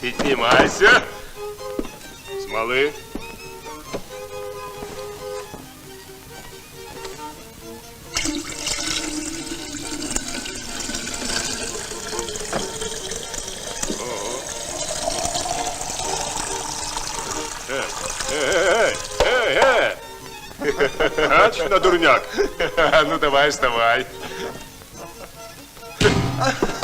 Поднимайся. Смолы. Значит, на дурняк. ну давай, вставай.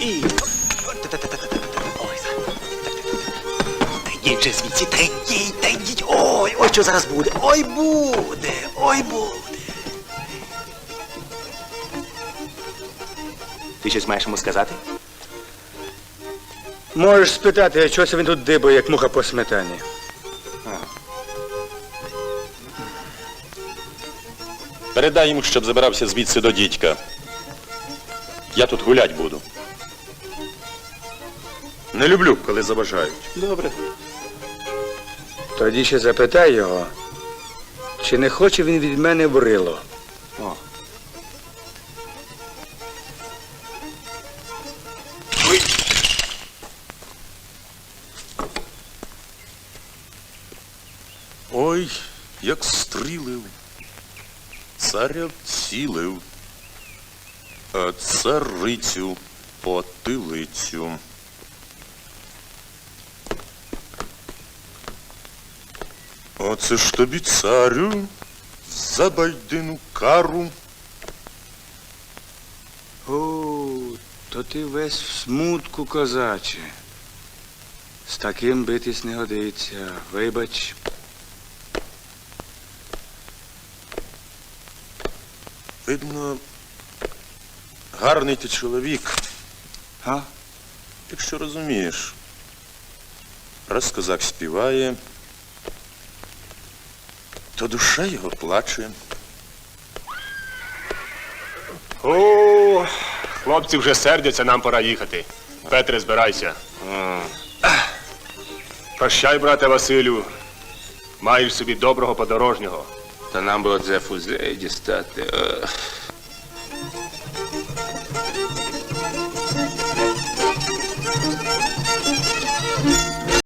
І. Ой, вже звідси, та йдіть, та йдіть. Ой, ой, що зараз буде? Ой, буде, ой, буде. Ти щось маєш йому сказати? Можеш спитати, а чого це він тут дибає, як муха по сметані? Передай йому, щоб забирався звідси до дідька. Я тут гулять буду. Не люблю, коли заважають. Добре. Тоді ще запитай його, чи не хоче він від мене в. О. Ой, як стрілив, царя вцілив, а царицю потилицю. Оце ж тобі царю за байдину кару. О, то ти весь в смутку, козаче. З таким битись не годиться. Вибач. Видно, гарний ти чоловік, А? якщо розумієш. Раз козак співає, то душа його плаче. О, хлопці вже сердяться, нам пора їхати. Петре, збирайся. Прощай, брате Василю. Маєш собі доброго подорожнього. Та нам би оце фузеї дістати. Ех.